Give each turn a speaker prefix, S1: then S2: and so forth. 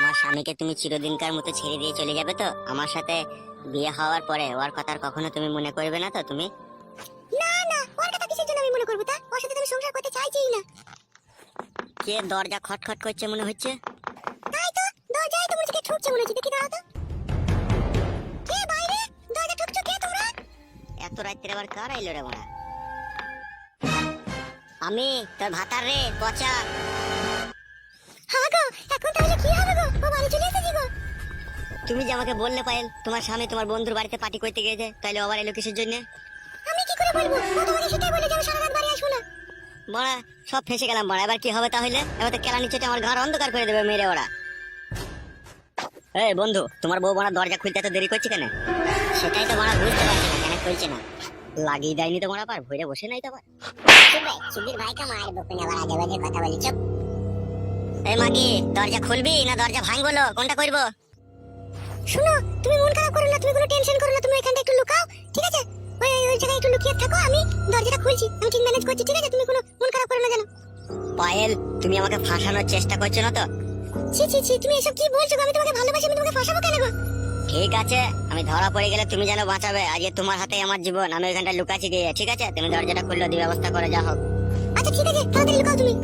S1: তোমার স্বামীকে তুমি চিরদিনকার মতো ছেড়ে দিয়ে চলে যাবে তো? আমার সাথে বিয়ে হওয়ার পরে ওর কথা আর কখনো তুমি মনে করবে না তো তুমি?
S2: না না ওর কথা কিসের জন্য আমি মনে করব তা? ওর সাথে তো আমি সংসার করতে চাইছিই না।
S1: কে দরজা খটখট করছে মনে হচ্ছে?
S2: তাই তো দরজায় তো মনে হচ্ছে কে ঠুকছে মনে হচ্ছে দেখি দাঁড়াও তো। কে বাইরে? দরজা ঠুকছো কে তোমরা?
S1: এত রাত্রে আবার কার আইলো রে মারা? আমি তোর ভাতার রে পচা। তুমি যে আমাকে বললে পায়েল তোমার স্বামী তোমার বন্ধুর বাড়িতে পার্টি করতে গিয়েছে তাইলে আবার এলো কিসের জন্য?
S2: আমি কি করে বলব? ও তোমাকে সেটাই বলে যে সারা রাত বাড়ি আসব না।
S1: বড়া সব ফেসে গেলাম বড়া এবার কি হবে তাহলে? এবার তো কেলানি চেটে আমার ঘর অন্ধকার করে দেবে মেরে ওরা। এই বন্ধু তোমার বউ বড়া দরজা খুলতে এত দেরি করছে কেন? সেটাই তো বড়া বুঝতে পারছি না কেন খুলছে না? লাগিয়ে দেয়নি তো বড়া পার ভরে বসে নাই তো আবার।
S2: সুবীর ভাইকে মার বকুন আবার আজে বাজে কথা বলি চুপ।
S1: এই মাগি দরজা খুলবি না দরজা ভাঙবো কোনটা করব?
S2: শুনো তুমি মন খারাপ করো না তুমি কোনো টেনশন করো না তুমি এখানটা একটু লুকাও ঠিক আছে? ওই ওই জায়গায় একটু লুকিয়ে থাকো আমি দরজাটা খুলছি আমি ঠিক ম্যানেজ করছি ঠিক আছে? তুমি কোনো মন খারাপ করো না জানো
S1: পায়েল তুমি আমাকে ফাঁসানোর চেষ্টা করছ না তো?
S2: ছি ছি ছি তুমি এসব কি বলছো আমি তোমাকে ভালোবাসি আমি তোমাকে ফাঁসাবো কেন গো?
S1: ঠিক আছে আমি ধরা পড়ে গেলে তুমি যেন বাঁচাবে আজকে তোমার হাতে আমার জীবন আমি ওইখানটা লুকাচ্ছি গিয়ে ঠিক আছে? তুমি দরজাটা খুললে দিয়ে ব্যবস্থা করে যা হোক।
S2: আচ্ছা ঠিক আছে তাড়াতাড়ি লুকাও তুমি।